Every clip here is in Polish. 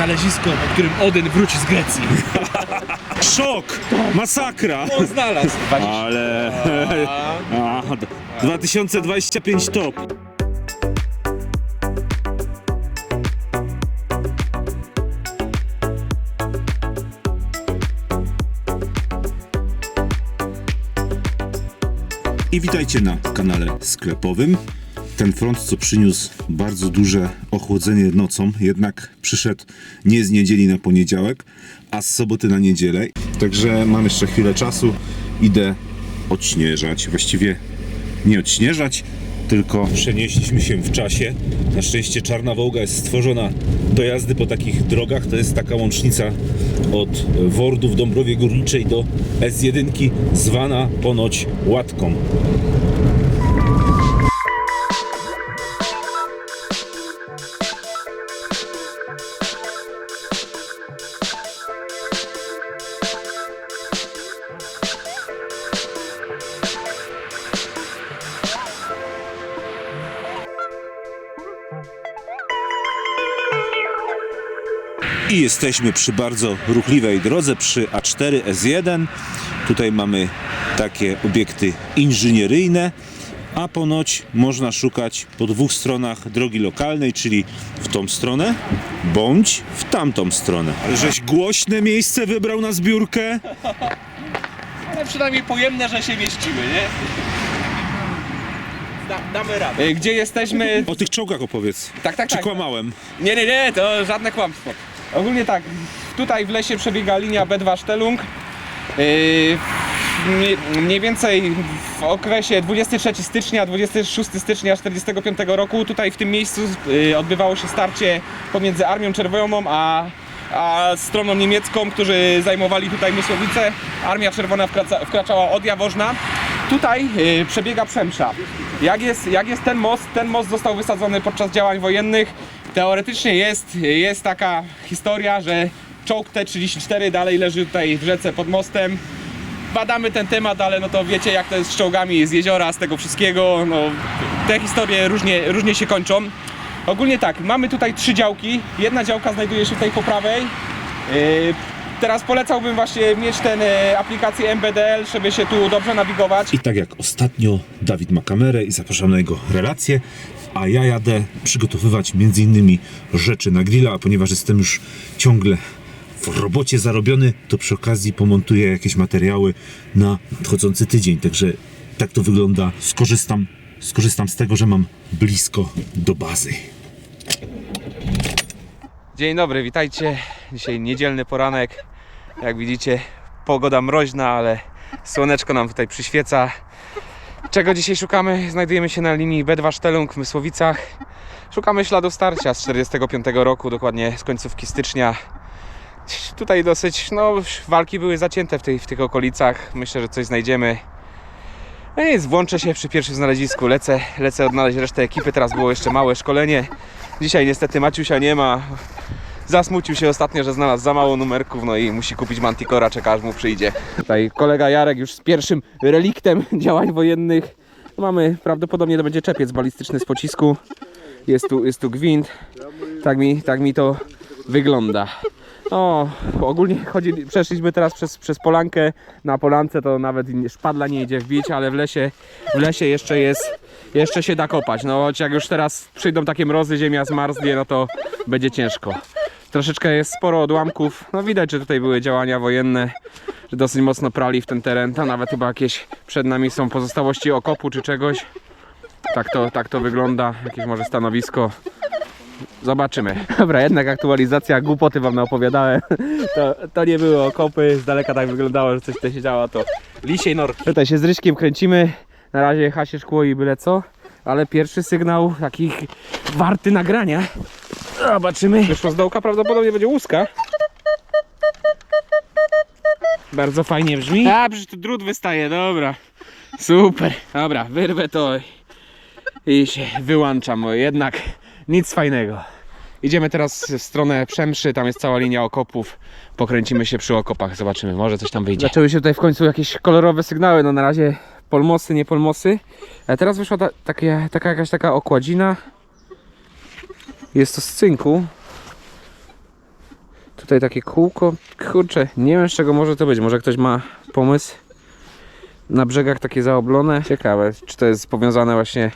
znalezisko, po którym Odyn wróci z Grecji. Szok! Masakra! On znalazł. Ale... A, 2025 top. I witajcie na kanale sklepowym. Ten front, co przyniósł bardzo duże ochłodzenie nocą, jednak przyszedł nie z niedzieli na poniedziałek, a z soboty na niedzielę. Także mam jeszcze chwilę czasu. Idę odśnieżać. Właściwie nie odśnieżać, tylko przenieśliśmy się w czasie. Na szczęście Czarna Wołga jest stworzona do jazdy po takich drogach. To jest taka łącznica od Wordu w Dąbrowie Górniczej do S1, zwana ponoć Łatką. I jesteśmy przy bardzo ruchliwej drodze, przy A4 S1. Tutaj mamy takie obiekty inżynieryjne, a ponoć można szukać po dwóch stronach drogi lokalnej, czyli w tą stronę, bądź w tamtą stronę. Ale żeś głośne miejsce wybrał na zbiórkę? Ale przynajmniej pojemne, że się mieścimy, nie? Da, damy radę. Y, Gdzie jesteśmy? O tych czołgach opowiedz. Tak, tak, Czy tak. kłamałem? Nie, nie, nie, to żadne kłamstwo. Ogólnie tak, tutaj w lesie przebiega linia B2 Sztelung. Yy, mniej, więcej w okresie 23 stycznia, 26 stycznia 45 roku tutaj w tym miejscu yy, odbywało się starcie pomiędzy Armią Czerwoną a, a stroną niemiecką, którzy zajmowali tutaj Mysłowice. Armia Czerwona wkraca, wkraczała od Jaworzna. Tutaj yy, przebiega Przemsza. Jak jest, jak jest ten most? Ten most został wysadzony podczas działań wojennych. Teoretycznie jest, jest taka historia, że czołg T-34 dalej leży tutaj w rzece pod mostem. Badamy ten temat, ale no to wiecie jak to jest z czołgami z jeziora, z tego wszystkiego. No, te historie różnie, różnie się kończą. Ogólnie tak, mamy tutaj trzy działki. Jedna działka znajduje się tutaj po prawej. Yy, Teraz polecałbym właśnie mieć tę aplikację MBDL, żeby się tu dobrze nawigować. I tak jak ostatnio, Dawid ma kamerę i zapraszam na jego relacje, a ja jadę przygotowywać między innymi rzeczy na grilla, a ponieważ jestem już ciągle w robocie zarobiony, to przy okazji pomontuję jakieś materiały na nadchodzący tydzień. Także tak to wygląda. Skorzystam, skorzystam z tego, że mam blisko do bazy. Dzień dobry, witajcie. Dzisiaj niedzielny poranek. Jak widzicie, pogoda mroźna, ale słoneczko nam tutaj przyświeca. Czego dzisiaj szukamy? Znajdujemy się na linii B2 Sztelung w Mysłowicach. Szukamy śladów starcia z 45 roku, dokładnie z końcówki stycznia. Tutaj dosyć, no, walki były zacięte w, tej, w tych okolicach. Myślę, że coś znajdziemy. No nic, włączę się przy pierwszym znalezisku. Lecę, lecę odnaleźć resztę ekipy. Teraz było jeszcze małe szkolenie. Dzisiaj niestety Maciusia nie ma. Zasmucił się ostatnio, że znalazł za mało numerków, no i musi kupić Manticora, czeka aż mu przyjdzie. Tutaj kolega Jarek już z pierwszym reliktem działań wojennych. Mamy, prawdopodobnie to będzie czepiec balistyczny z pocisku. Jest tu, jest tu gwint. Tak mi, tak mi to wygląda. O, ogólnie chodzi, przeszliśmy teraz przez, przez polankę. Na polance to nawet szpadla nie idzie wbić, ale w lesie, w lesie jeszcze jest, jeszcze się da kopać. No choć jak już teraz przyjdą takie mrozy, ziemia zmarznie, no to będzie ciężko. Troszeczkę jest sporo odłamków. No widać, że tutaj były działania wojenne, że dosyć mocno prali w ten teren. Tam nawet chyba jakieś przed nami są pozostałości okopu czy czegoś. Tak to, tak to wygląda. Jakieś może stanowisko. Zobaczymy. Dobra, jednak aktualizacja, głupoty wam naopowiadałem. To, to nie były okopy, z daleka tak wyglądało, że coś tutaj się działo, to lisiej norki. Tutaj się z Ryśkiem kręcimy, na razie hasie szkło i byle co, ale pierwszy sygnał taki warty nagrania. Zobaczymy. Wyszło z dołka, prawdopodobnie będzie łuska. Bardzo fajnie brzmi. A, przecież tu drut wystaje, dobra. Super. Dobra, wyrwę to i się wyłączam, bo jednak nic fajnego. Idziemy teraz w stronę Przemszy, tam jest cała linia okopów. Pokręcimy się przy okopach, zobaczymy, może coś tam wyjdzie. Zaczęły się tutaj w końcu jakieś kolorowe sygnały, no na razie polmosy, nie polmosy. A teraz wyszła ta, takie, taka jakaś taka okładzina. Jest to z cynku. tutaj takie kółko. Kurczę, nie wiem z czego może to być. Może ktoś ma pomysł? Na brzegach takie zaoblone. Ciekawe, czy to jest powiązane właśnie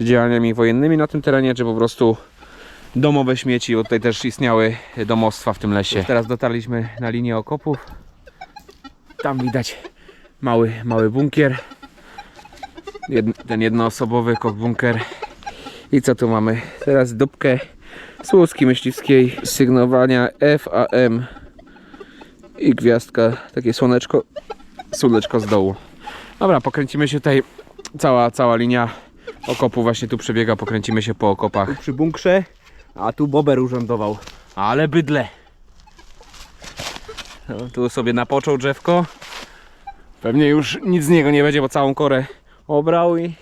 z działaniami wojennymi na tym terenie, czy po prostu domowe śmieci, bo tutaj też istniały domostwa w tym lesie. Teraz dotarliśmy na linię okopów. Tam widać mały, mały bunkier. Ten jednoosobowy kok bunker. I co tu mamy? Teraz dupkę Słuski myśliwskiej sygnowania FAM i gwiazdka, takie słoneczko, słoneczko z dołu. Dobra, pokręcimy się tutaj, cała, cała linia okopu właśnie tu przebiega, pokręcimy się po okopach. Tu przy bunkrze, a tu bober urządował, ale bydle. No, tu sobie napoczął drzewko, pewnie już nic z niego nie będzie, bo całą korę obrał i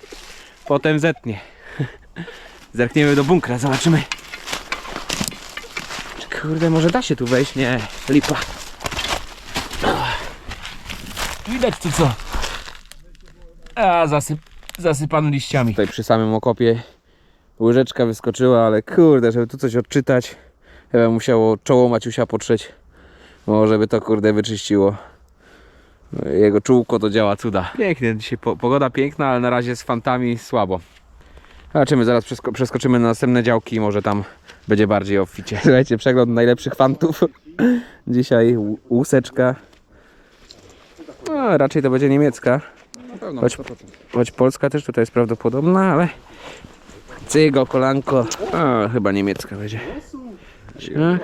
potem zetnie. Zerkniemy do bunkra, zobaczymy. Kurde, może da się tu wejść? Nie, lipa. Widać tu co? A, zasyp, zasypany liściami. Tutaj przy samym okopie łyżeczka wyskoczyła, ale kurde, żeby tu coś odczytać, chyba musiało czoło Maciusia potrzeć. Może by to kurde wyczyściło. Jego czółko to działa cuda. Pięknie, dzisiaj po, pogoda piękna, ale na razie z fantami słabo. Zobaczymy, zaraz przesko przeskoczymy na następne działki, może tam będzie bardziej obficie. Słuchajcie, przegląd najlepszych fantów. Dzisiaj łuseczka. No, raczej to będzie niemiecka. Choć, choć polska też tutaj jest prawdopodobna, ale cygo, kolanko. A, chyba niemiecka będzie. Tak.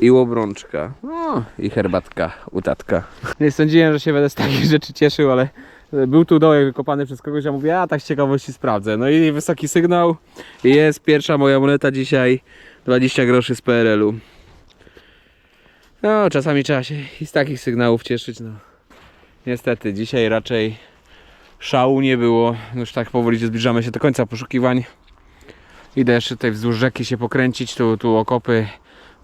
I, łobrączka. O, I herbatka, utatka. Nie sądziłem, że się będę z takich rzeczy cieszył, ale był tu dołek wykopany przez kogoś, a mówię, a tak z ciekawości sprawdzę. No i wysoki sygnał. Jest pierwsza moja moneta dzisiaj. 20 groszy z PRL-u. No, czasami trzeba się i z takich sygnałów cieszyć, no. Niestety, dzisiaj raczej szału nie było. Już tak powoli zbliżamy się do końca poszukiwań. Idę jeszcze tutaj wzdłuż rzeki się pokręcić, tu, tu okopy.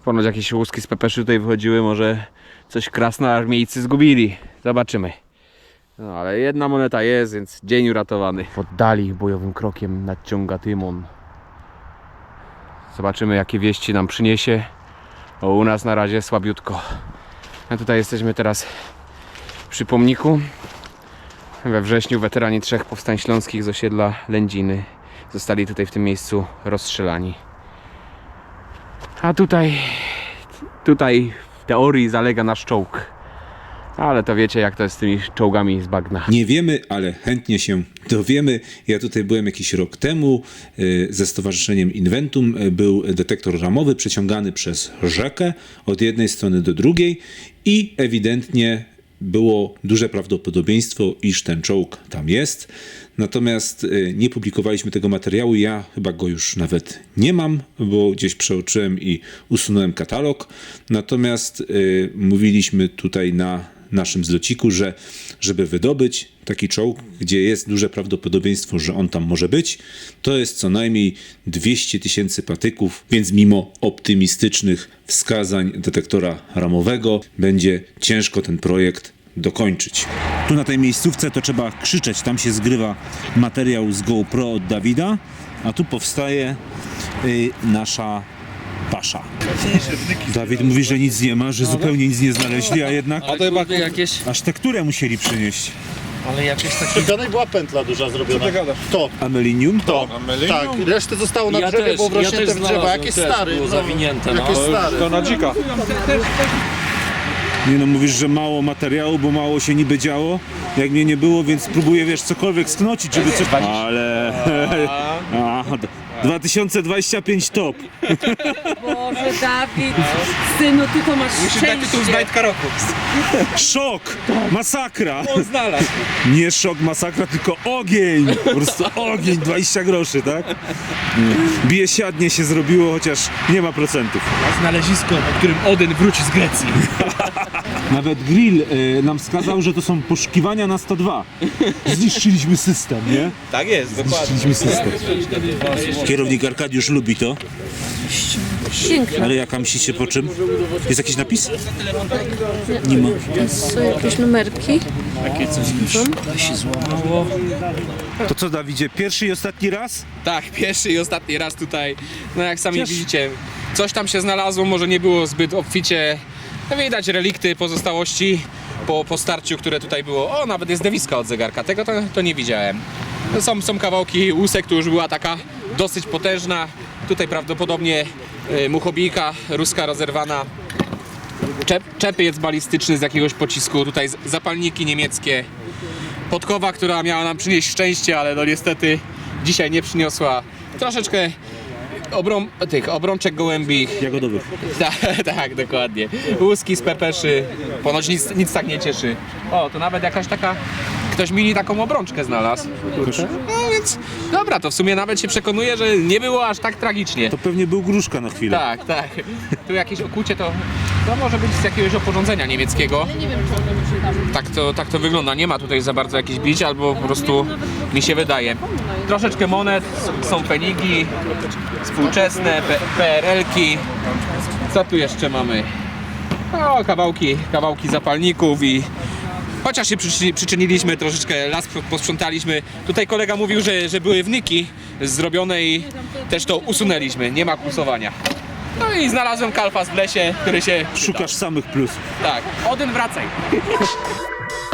Ponoć jakieś łuski z pepeszy tutaj wychodziły, może coś krasnoarmiejcy zgubili. Zobaczymy. No ale jedna moneta jest, więc dzień uratowany. W oddali bojowym krokiem nadciąga Tymon. Zobaczymy jakie wieści nam przyniesie. O, u nas na razie słabiutko. A tutaj jesteśmy teraz przy pomniku. We wrześniu weterani trzech powstań śląskich z osiedla Lędziny zostali tutaj w tym miejscu rozstrzelani. A tutaj, tutaj w teorii zalega nasz czołg. Ale to wiecie jak to jest z tymi czołgami z bagna. Nie wiemy, ale chętnie się dowiemy. Ja tutaj byłem jakiś rok temu y, ze Stowarzyszeniem Inventum. Y, Był detektor ramowy przeciągany przez rzekę od jednej strony do drugiej i ewidentnie było duże prawdopodobieństwo, iż ten czołg tam jest. Natomiast y, nie publikowaliśmy tego materiału. Ja chyba go już nawet nie mam, bo gdzieś przeoczyłem i usunąłem katalog. Natomiast mówiliśmy tutaj na naszym zlociku, że żeby wydobyć taki czołg, gdzie jest duże prawdopodobieństwo, że on tam może być, to jest co najmniej 200 tysięcy patyków, więc mimo optymistycznych wskazań detektora ramowego będzie ciężko ten projekt dokończyć. Tu na tej miejscówce to trzeba krzyczeć, tam się zgrywa materiał z GoPro od Dawida, a tu powstaje y, nasza Dawid mówi, że nic nie ma, że zupełnie nic nie znaleźli, a jednak A to chyba jakieś, aż tekturę musieli przynieść. ale jakieś takie... Przyganej była pętla duża zrobiona. To, Amelinium? to. Tak, resztę zostało na drzewie, bo wrośnięte w drzewo. Jakieś stary. było no. zawinięte, no. Jakieś stary. to na dzika. Nie no, mówisz, że mało materiału, bo mało się niby działo. Jak mnie nie było, więc próbuję, wiesz, cokolwiek sknocić, żeby coś... Ale... A, d- 2025 top. Boże, Dawid, synu, ty to masz Musisz dać tytuł szczęście. znajdka roku. Szok! Masakra! On znalazł. Nie szok, masakra, tylko ogień! Po prostu ogień, 20 groszy, tak? Bije siadnie się zrobiło, chociaż nie ma procentów. Znalezisko, o którym Odyn wróci z Grecji. Nawet Grill y, nam wskazał, że to są poszukiwania na 102. Zniszczyliśmy system, nie? Tak jest, dokładnie. Zniszczyliśmy system. Kierownik Arkadiusz lubi to. Piękne. Ale jaka myślicie po czym? Jest jakiś napis? To są jakieś numerki. To co Dawidzie, pierwszy i ostatni raz? Tak, pierwszy i ostatni raz tutaj. No jak sami widzicie, coś tam się znalazło, może nie było zbyt obficie. No Widać relikty, pozostałości po, po starciu, które tutaj było. O, nawet jest dewiska od zegarka, tego to, to nie widziałem. Są, są kawałki łusek, tu już była taka dosyć potężna. Tutaj prawdopodobnie y, muchobijka ruska rozerwana. Czep, czepiec balistyczny z jakiegoś pocisku, tutaj zapalniki niemieckie. Podkowa, która miała nam przynieść szczęście, ale no niestety dzisiaj nie przyniosła. Troszeczkę obrą, tych obrączek gołębich. Jagodowych. Tak, tak, dokładnie. Łuski z pepeszy. Ponoć nic, nic tak nie cieszy. O, to nawet jakaś taka. Ktoś mini taką obrączkę znalazł. Kurczę. No więc dobra, to w sumie nawet się przekonuje, że nie było aż tak tragicznie. To pewnie był gruszka na chwilę. Tak, tak. Tu jakieś okucie to, to może być z jakiegoś oporządzenia niemieckiego. Tak to, tak to wygląda. Nie ma tutaj za bardzo jakichś bić, albo po prostu mi się wydaje. Troszeczkę monet, są penigi, współczesne, PRL-ki. Co tu jeszcze mamy? O, kawałki, kawałki zapalników i chociaż się przyczyni- przyczyniliśmy, troszeczkę las po- posprzątaliśmy. Tutaj kolega mówił, że, że były wnyki zrobione i też to usunęliśmy. Nie ma kursowania. No i znalazłem kalfas w lesie, który się... Szukasz samych plusów. Tak, Odyn wracaj.